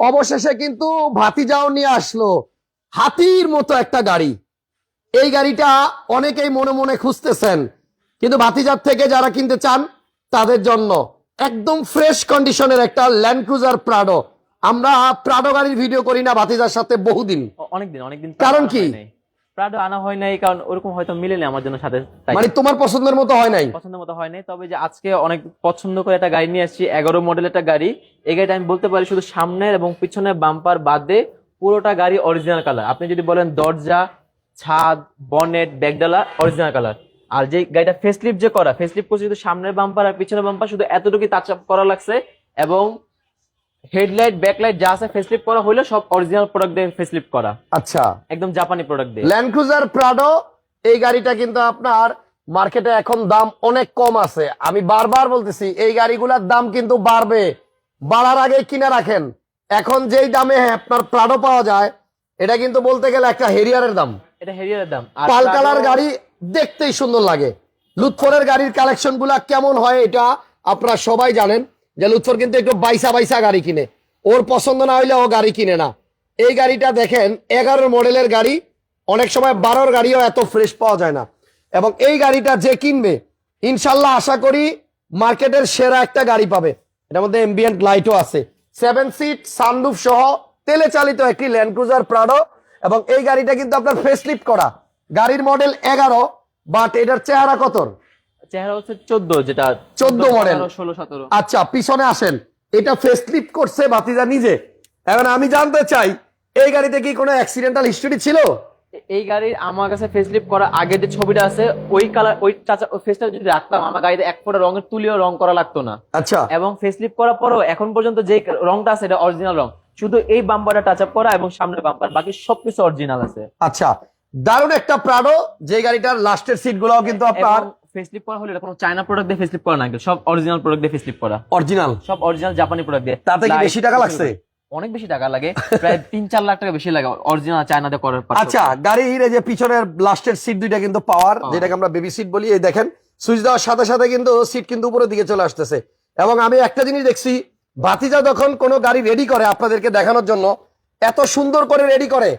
অবশেষে কিন্তু ভাতিজাও নিয়ে আসলো। হাতির মতো একটা গাড়ি। এই গাড়িটা অনেকেই মনে মনে খুঁজতেছেন। কিন্তু ভাতিজার থেকে যারা কিনতে চান তাদের জন্য একদম ফ্রেশ কন্ডিশনের একটা ল্যান্ড ক্রুজার প্রাডো আমরা প্রাডো গাড়ির ভিডিও করি না ভাতিজার সাথে বহুদিন। অনেকদিন অনেকদিন কারণ কি? প্রাডো আনা হয় নাই কারণ ওরকম হয়তো মিলেনি আমার জন্য সাথে। মানে তোমার পছন্দের মতো হয় নাই? পছন্দ মতো হয় নাই তবে যে আজকে অনেক পছন্দ করে একটা গাড়ি নিয়ে আসছি এগারো মডেল একটা গাড়ি। এই গাড়িটা আমি বলতে পারি শুধু সামনের এবং পিছনের বাম্পার বাদে পুরোটা গাড়ি অরিজিনাল কালার আপনি যদি বলেন দরজা ছাদ বনেট ব্যাগডালা অরিজিনাল কালার আর যে গাড়িটা ফেসলিপ যে করা ফেসলিপ করছে শুধু সামনের বাম্পার আর পিছনের বাম্পার শুধু এতটুকু টাচ আপ করা লাগছে এবং হেডলাইট ব্যাকলাইট যা আছে ফেসলিপ করা হইল সব অরিজিনাল প্রোডাক্ট দিয়ে ফেসলিপ করা। আচ্ছা। একদম জাপানি প্রোডাক্ট দিয়ে। ল্যান্ড ক্রুজার প্রাডো এই গাড়িটা কিন্তু আপনার মার্কেটে এখন দাম অনেক কম আছে। আমি বারবার বলতেছি এই গাড়িগুলোর দাম কিন্তু বাড়বে। বাড়ার আগে কিনে রাখেন। এখন যেই দামে আপনার প্রাডো পাওয়া যায় এটা কিন্তু বলতে গেলে একটা হেরিয়ারের দাম। এটা হেরিয়ারের দাম। আর পাল কালার গাড়ি দেখতেই সুন্দর লাগে। লুৎফরের গাড়ির কালেকশনগুলা কেমন হয় এটা আপনারা সবাই জানেন। যে লুৎফর কিন্তু একটু বাইসা বাইসা গাড়ি কিনে। ওর পছন্দ না হইলে ও গাড়ি কিনে না। এই গাড়িটা দেখেন এগারো মডেলের গাড়ি, অনেক সময় বারোর গাড়িও এত ফ্রেশ পাওয়া যায় না। এবং এই গাড়িটা যে কিনবে, ইনশাল্লাহ আশা করি মার্কেটের সেরা একটা গাড়ি পাবে। এটার মধ্যে এমবিএন্ট লাইটও আছে। সেভেন সিট সানরুফ সহ তেলে চালিত একটি ল্যান্ড ক্রুজার প্রাডো এবং এই গাড়িটা কিন্তু আপনার ফেসলিফট করা। গাড়ির মডেল এগারো বাট এটার চেহারা কতর? চেহারা হচ্ছে চোদ্দ যেটা 14 model। ষোলো সতেরো। আচ্ছা পিছনে আসেন। এটা ফেসলিফট করছে বাতিজা নিজে। এখন আমি জানতে চাই এই গাড়িতে কি কোনো অ্যাক্সিডেন্টাল হিস্টোরি ছিল? এই গাড়ির আমার কাছে ফেসলিপ করা আগের যে ছবিটা আছে ওই কালার ওই চাচা ফেসটা যদি রাখতাম আমার গাড়িতে এক ফোটা রঙের তুলিও রং করা লাগতো না। আচ্ছা। এবং ফেসলিপ করার পরও এখন পর্যন্ত যে রংটা আছে এটা অরিজিনাল রং। শুধু এই বাম্পারটা টাচ আপ করা এবং সামনের বাম্পার বাকি সবকিছু অরিজিনাল আছে। আচ্ছা দারুণ একটা প্রাডো যে গাড়িটার লাস্টের সিট গুলাও কিন্তু আপনার ফেসলিপ করা হলে কোনো চায়না প্রোডাক্ট দিয়ে ফেসলিপ করা না কিন্তু সব অরিজিনাল প্রোডাক্ট দিয়ে ফেসলিপ করা অরিজিনাল সব অরিজিনাল জাপানি প্রোডাক্ট দিয়ে। তাতে কি বেশি টাকা লাগছে? অনেক বেশি টাকা লাগে প্রায় তিন চার লাখ টাকা বেশি লাগে অরিজিনাল করার পর। আচ্ছা গাড়ির যে পিছনের লাস্টের সিট দুইটা কিন্তু পাওয়ার যেটাকে আমরা বেবি সিট বলি এই দেখেন সুইচ দেওয়ার সাথে সাথে কিন্তু সিট কিন্তু উপরের দিকে চলে আসতেছে। এবং আমি একটা জিনিস দেখছি ভাতিজা যখন কোনো গাড়ি রেডি করে আপনাদেরকে দেখানোর জন্য এত সুন্দর করে রেডি করে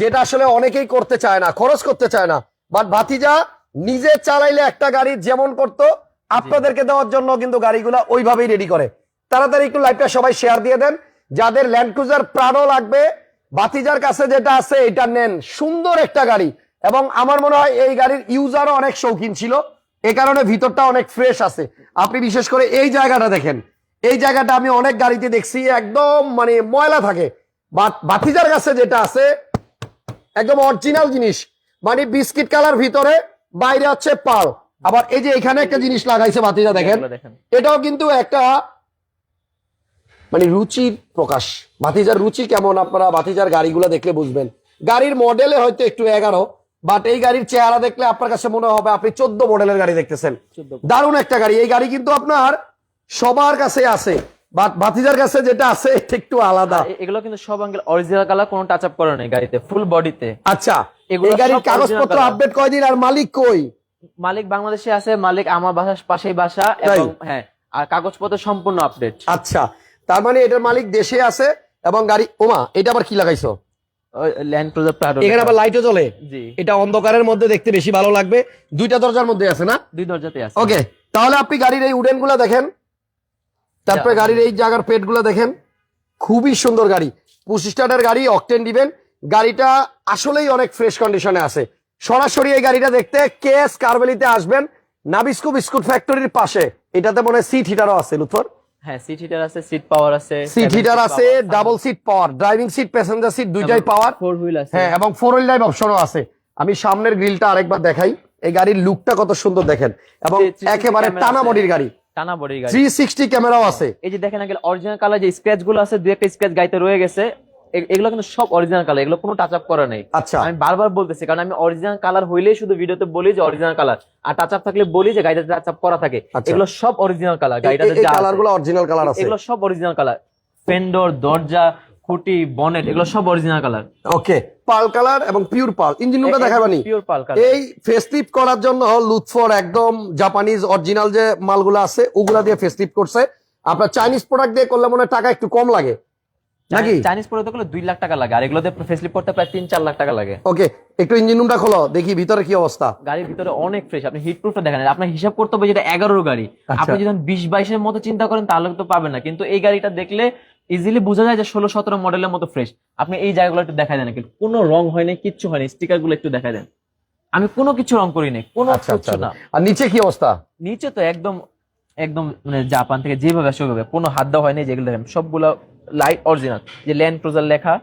যেটা আসলে অনেকেই করতে চায় না খরচ করতে চায় না। বাট ভাতিজা নিজে চালাইলে একটা গাড়ি যেমন করতো আপনাদেরকে দেওয়ার জন্য কিন্তু গাড়িগুলা ওইভাবেই রেডি করে। তাড়াতাড়ি একটু লাইভটা সবাই শেয়ার দিয়ে দেন। যাদের ল্যান্ড ক্রুজার প্রাণও লাগবে বাতিজার কাছে যেটা আছে এটা নেন। সুন্দর একটা গাড়ি। এবং আমার মনে হয় এই গাড়ির ইউজারও অনেক শৌখিন ছিল। এ কারণে ভিতরটা অনেক ফ্রেশ আছে। আপনি বিশেষ করে এই জায়গাটা দেখেন। এই জায়গাটা আমি অনেক গাড়িতে দেখছি একদম মানে ময়লা থাকে। বাতিজার কাছে যেটা আছে একদম অরিজিনাল জিনিস। মানে বিস্কিট কালার ভিতরে বাইরে হচ্ছে পাল। আবার এই যে এখানে একটা জিনিস লাগাইছে বাতিজা দেখেন। এটাও কিন্তু একটা মানে রুচির প্রকাশ। ভাতিজার রুচি কেমন আপনারা ভাতিজার গাড়িগুলো দেখলে বুঝবেন। গাড়ির মডেলে হয়তো একটু এগারো বাট এই গাড়ির চেহারা দেখলে আপনার কাছে মনে হবে আপনি চোদ্দ মডেলের গাড়ি দেখতেছেন। দারুণ একটা গাড়ি। এই গাড়ি কিন্তু আপনার সবার কাছে আছে। কাছে যেটা আছে এটা একটু আলাদা। এগুলো কিন্তু সব আঙ্গেল অরিজিনাল কালার কোনো টাচ আপ করা নেই গাড়িতে ফুল বডিতে আচ্ছা এই গাড়ির কাগজপত্র আপডেট কয়দিন আর মালিক কই? মালিক বাংলাদেশে আছে মালিক আমার বাসার পাশেই বাসা এবং হ্যাঁ আর কাগজপত্র সম্পূর্ণ আপডেট আচ্ছা তার মানে এটার মালিক দেশে আছে এবং গাড়ি ওমা এটা আবার কি লাগাইছো? ল্যান্ড ক্রুজার প্রাডো এখানে আবার লাইটও জ্বলে। জি। এটা অন্ধকারের মধ্যে দেখতে বেশি ভালো লাগবে। দুইটা দরজার মধ্যে আছে না? দুই দরজাতে আছে। ওকে তাহলে আপনি গাড়ির এই উডেনগুলা দেখেন। তারপরে গাড়ির এই জায়গার পেটগুলা দেখেন খুবই সুন্দর গাড়ি। পঁচিশ স্টার্টের গাড়ি অকটেন দিবেন। গাড়িটা আসলেই অনেক ফ্রেশ কন্ডিশনে আছে। সরাসরি এই গাড়িটা দেখতে কেএস কারবেলিতে আসবেন নাবিস্কু বিস্কুট ফ্যাক্টরির পাশে। এটাতে মনে হয় সিট হিটারও আছে লুথর হ্যাঁ সিট হিটার আছে সিট পাওয়ার আছে সিট হিটার আছে double seat power driving seat passenger seat দুইটাই পাওয়ার ফোর হুইল আছে। হ্যাঁ এবং ফোর হুইল ড্রাইভ অপশনও আছে। আমি সামনের গ্রিলটা আরেকবার দেখাই। এই গাড়ির লুকটা কত সুন্দর দেখেন। এবং একেবারে টানা। বডির গাড়ি। টানা বডির গাড়ি। থ্রি সিক্সটি ক্যামেরাও আছে। এই যে দেখেন আগে অরিজিনাল কালার যে স্ক্র্যাচগুলো আছে দুই একটা স্ক্র্যাচ গাইতে রয়ে গেছে এগুলো কিন্তু সব অরিজিনাল কালার এগুলো কোনো টাচ আপ করা নেই। আচ্ছা। আমি বারবার বলতেছি কারণ আমি অরিজিনাল কালার হইলেই শুধু ভিডিওতে বলি যে অরিজিনাল কালার আর টাচ আপ থাকলে বলি যে গাড়িটা টাচ আপ করা থাকে। আচ্ছা। এগুলো সব অরিজিনাল কালার গাড়িটাতে যা কালারগুলো অরিজিনাল কালার আছে। এগুলো সব অরিজিনাল কালার ফেন্ডর দরজা খুঁটি বনেট এগুলো সব অরিজিনাল কালার ওকে পাল কালার এবং পিওর পাল। ইঞ্জিন রুমটা দেখাবানি। পিওর পাল কালার এই ফেসলিপ করার জন্য লুৎফর একদম জাপানিজ অরিজিনাল যে মালগুলো আছে ওগুলা দিয়ে ফেসলিপ করছে। আপনার চাইনিজ প্রোডাক্ট দিয়ে করলে মনে টাকা একটু কম লাগে। নাকি? চাইনিজ প্রোডাক্টগুলো দুই লাখ টাকা লাগে আর এগুলোতে ফেসলিপ করতে প্রায় তিন চার লাখ টাকা লাগে। ওকে একটু ইঞ্জিন রুমটা খোলো দেখি ভিতরে কি অবস্থা। গাড়ির ভিতরে অনেক ফ্রেশ আপনি হিট প্রুফটা দেখেন। আপনার হিসাব করতে হবে যেটা এগারো গাড়ি। আচ্ছা। আপনি যদি বিশ বাইশের মতো চিন্তা করেন তাহলে তো পাবেন না। কিন্তু এই গাড়িটা দেখলে ইজিলি বোঝা যায় যে ষোলো সতেরো মডেলের মতো ফ্রেশ আপনি এই জায়গাগুলো একটু দেখা দেন কিন্তু কোনো রং হয়নি কিচ্ছু হয়নি স্টিকারগুলো একটু দেখা দেন। আমি কোনো কিছু রং করিনি কোনো আচ্ছা আচ্ছা। না। আর নিচে কি অবস্থা? নিচে তো একদম একদম মানে জাপান থেকে যেভাবে আসে ওইভাবে কোনো হাত দেওয়া হয়নি যেগুলো দেখেন সবগুলো লাইট অরিজিনাল যে ল্যান্ড ক্রুজার লেখা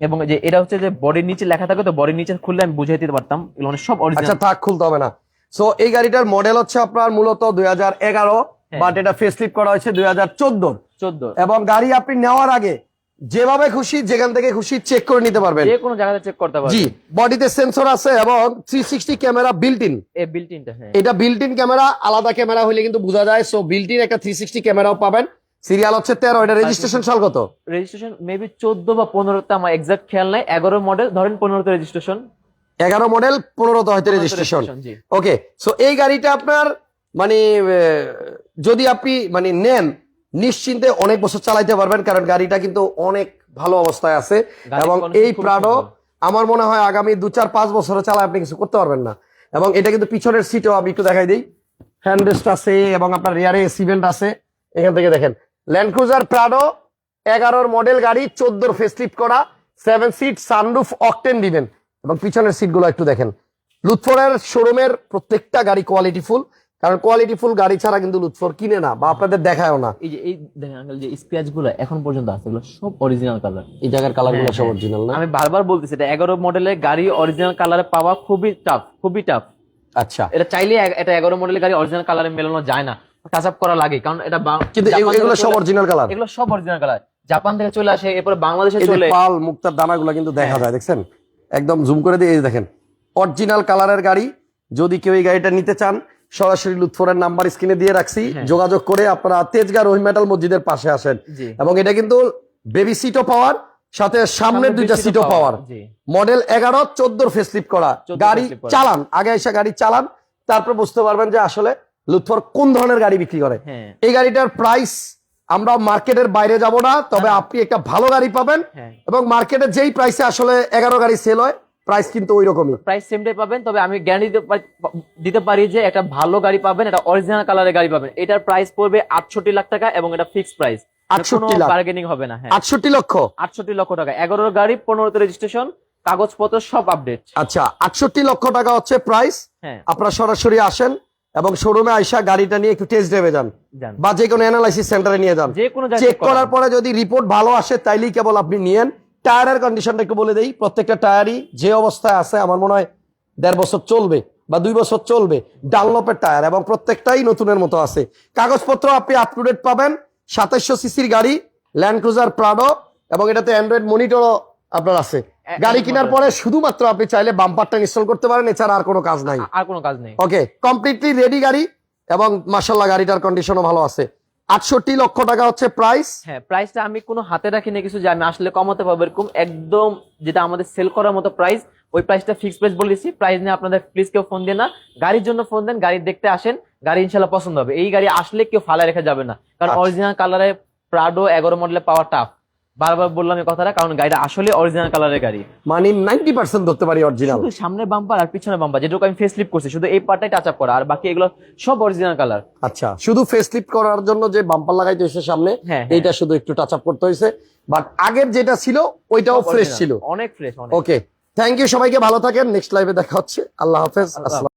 এবং যে এটা হচ্ছে যে বডির নিচে লেখা থাকে তো বডির নিচে খুললে আমি বুঝাই দিতে পারতাম এগুলো সব আচ্ছা অরিজিনাল থাক খুলতে হবে না। সো এই গাড়িটার মডেল হচ্ছে আপনার মূলত দুই হাজার এগারো হ্যাঁ। বাট এটা ফেসলিপ করা হয়েছে দুই হাজার চোদ্দোর। চোদ্দ। এবং গাড়ি আপনি নেওয়ার আগে যেভাবে খুশি যেখান থেকে খুশি চেক করে নিতে পারবেন। যে কোনো জায়গাতে চেক করতে পারবেন। জি বডিতে সেন্সর আছে এবং three sixty camera built in এই বিল্ট ইনটা হ্যাঁ। এটা বিল্ট ইন ক্যামেরা আলাদা ক্যামেরা হলে কিন্তু বোঝা যায়। সো বিল্ট ইন একটা থ্রি সিক্সটি ক্যামেরাও পাবেন। সিরিয়াল হচ্ছে তেরো এটা রেজিস্ট্রেশন সাল কত? রেজিস্ট্রেশন মেবি চোদ্দ বা পনেরোতে আমার এক্সাক্ট খেয়াল নাই। এগারো মডেল ধরেন পনেরোতে রেজিস্ট্রেশন এগারো মডেল পনেরোতে হয়তো রেজিস্ট্রেশন ওকে সো এই গাড়িটা আপনার মানে যদি আপনি মানে নেন নিশ্চিন্তে অনেক বছর চালাইতে পারবেন কারণ গাড়িটা কিন্তু অনেক ভালো অবস্থায় আছে এবং এই প্রাডো আমার মনে হয় আগামী দু চার পাঁচ বছরে চালায় আপনি কিছু করতে পারবেন না। এবং এটা কিন্তু পিছনের সিটও আমি একটু দেখাই দিই। হ্যান্ডরেস্ট আছে এবং আপনার রিয়ারে সিভেন্ট আছে। এখান থেকে দেখেন ল্যান্ড ক্রুজার প্রাডো এগারোর মডেল গাড়ি চোদ্দোর ফেসলিফট করা সেভেন সিট সানরুফ অকটেন দিবেন। এবং পিছনের সিটগুলো একটু দেখেন। লুৎফরের শোরুমের প্রত্যেকটা গাড়ি কোয়ালিটি ফুল কারণ কোয়ালিটি ফুল গাড়ি ছাড়া কিন্তু লুৎফর কিনে না বা আপনাদের দেখায়ও না। এই যে এই দেখেন আঙ্কেল যে স্ক্র্যাচগুলো এখন পর্যন্ত আছে এগুলো সব অরিজিনাল কালার এই জায়গার কালারগুলো হ্যাঁ, সব হ্যাঁ। অরিজিনাল না? আমি বারবার বলতেছি এটা এগারো মডেলের গাড়ি অরিজিনাল কালারে পাওয়া খুবই টাফ খুবই টাফ আচ্ছা। এটা চাইলে এটা এগারো মডেলের গাড়ি অরিজিনাল কালারে মেলানো যায় না। টাচ আপ করা লাগে কারণ এটা কিন্তু এগুলো- সব অরিজিনাল কালার এগুলো সব অরিজিনাল কালার জাপান থেকে চলে আসে এরপরে বাংলাদেশে এই চলে পাল মুক্তার দানাগুলো কিন্তু দেখা যায় দেখছেন? একদম জুম করে দিয়ে এই দেখেন। অরিজিনাল কালারের গাড়ি যদি কেউ এই গাড়িটা নিতে চান সরাসরি লুৎফরের নাম্বার স্ক্রিনে দিয়ে রাখছি। হ্যাঁ। যোগাযোগ করে আপনারা তেজগা রহিম মেটাল মসজিদের পাশে আসেন। এবং এটা কিন্তু বেবি সিটও পাওয়ার সাথে সামনের দুইটা সিটও পাওয়ার। মডেল এগারো চোদ্দোর ফেসলিপ করা। গাড়ি চালান আগে এসে গাড়ি চালান তারপর বুঝতে পারবেন যে আসলে লুৎফর কোন ধরনের গাড়ি বিক্রি করে। হ্যাঁ। এই গাড়িটার প্রাইস আমরা মার্কেটের বাইরে যাব না তবে আপনি একটা ভালো গাড়ি পাবেন হ্যাঁ। এবং মার্কেটে যেই প্রাইসে আসলে এগারো গাড়ি সেল হয় প্রাইস কিন্তু ওই রকমই প্রাইস সেমটাই পাবেন তবে আমি গ্যারান্টি দিতে পারি- যে একটা ভালো গাড়ি পাবেন এটা অরিজিনাল কালারের গাড়ি পাবেন। এটার প্রাইস পড়বে আটষট্টি লাখ টাকা এবং এটা ফিক্সড প্রাইস 68 বার্গেনিং হবে না হ্যাঁ। আটষট্টি লক্ষ? আটষট্টি লক্ষ টাকা। এগারোর গাড়ি পনেরোতে রেজিস্ট্রেশন কাগজপত্র সব আপডেট আচ্ছা আটষট্টি লক্ষ টাকা হচ্ছে প্রাইস হ্যাঁ। আপনারা সরাসরি আসেন এবং শোরুমে আইসা গাড়িটা নিয়ে একটু টেস্ট ড্রাইভে যান। বা যে কোনো অ্যানালাইসিস সেন্টারে নিয়ে যান। চেক করার। পরে যদি রিপোর্ট ভালো আসে তাইলেই কেবল আপনি নিয়েন। টায়ারের কন্ডিশনটা একটু বলে দেই। প্রত্যেকটা টায়ারই যে অবস্থায় আছে আমার মনে হয় দেড় বছর চলবে বা দুই বছর চলবে ডানলপের টায়ার এবং প্রত্যেকটাই নতুনের মতো আছে। কাগজপত্র আপনি আপ টু ডেট পাবেন। সাতাইশশো সিসির গাড়ি ল্যান্ড ক্রুজার প্রাডো এবং এটাতে অ্যান্ড্রয়েড মনিটরও আপনার আছে। গাড়ি কেনার পরে শুধুমাত্র আপনি চাইলে বাম্পারটা ইনস্টল করতে পারেন এছাড়া আর কোনো কাজ নাই। আর কোনো কাজ নেই। ওকে কমপ্লিটলি রেডি গাড়ি এবং মাসাল্লাহ গাড়িটার কন্ডিশনও ভালো আছে। আটষট্টি লক্ষ টাকা হচ্ছে প্রাইস হ্যাঁ প্রাইসটা আমি কোনো হাতে রাখি না কিছু যে আমি আসলে কমাতে পারব এরকম একদম যেটা আমাদের সেল করার মতো প্রাইস ওই প্রাইসটা ফিক্স প্রাইস বলে দিচ্ছি প্রাইস নিয়ে আপনাদের প্লিজ কেউ ফোন দিয়ে না। গাড়ির জন্য ফোন দেন গাড়ি দেখতে আসেন গাড়ি ইনশাল্লাহ পছন্দ হবে। এই গাড়ি আসলে কেউ ফালা রেখে যাবে না। কারণ। অরিজিনাল কালারে প্রাডো এগারো মডেলে পাওয়ার টাফ বারবার বললাম এই কথাটা কারণ গাড়িটা আসলে অরিজিনাল কালারের গাড়ি। মানে নাইনটি পার্সেন্ট ধরতে পারি অরিজিনাল শুধু সামনে বাম্পার আর পিছনে বাম্পার যেটুকু আমি ফেস করছি শুধু এই পার্টটাই টাচ আপ করা আর বাকি এগুলো সব অরিজিনাল কালার আচ্ছা শুধু ফেসলিপ করার জন্য যে বাম্পার লাগাইতে হয়েছে সামনে হ্যাঁ হ্যাঁ। এইটা শুধু একটু টাচ আপ করতে হয়েছে। বাট আগের যেটা ছিল ওইটাও ফ্রেশ ছিল। অনেক ফ্রেশ অনেক। ওকে থ্যাংক ইউ সবাইকে ভালো থাকেন নেক্সট লাইভে দেখা হচ্ছে। আল্লাহ হাফেজ। আসসালাম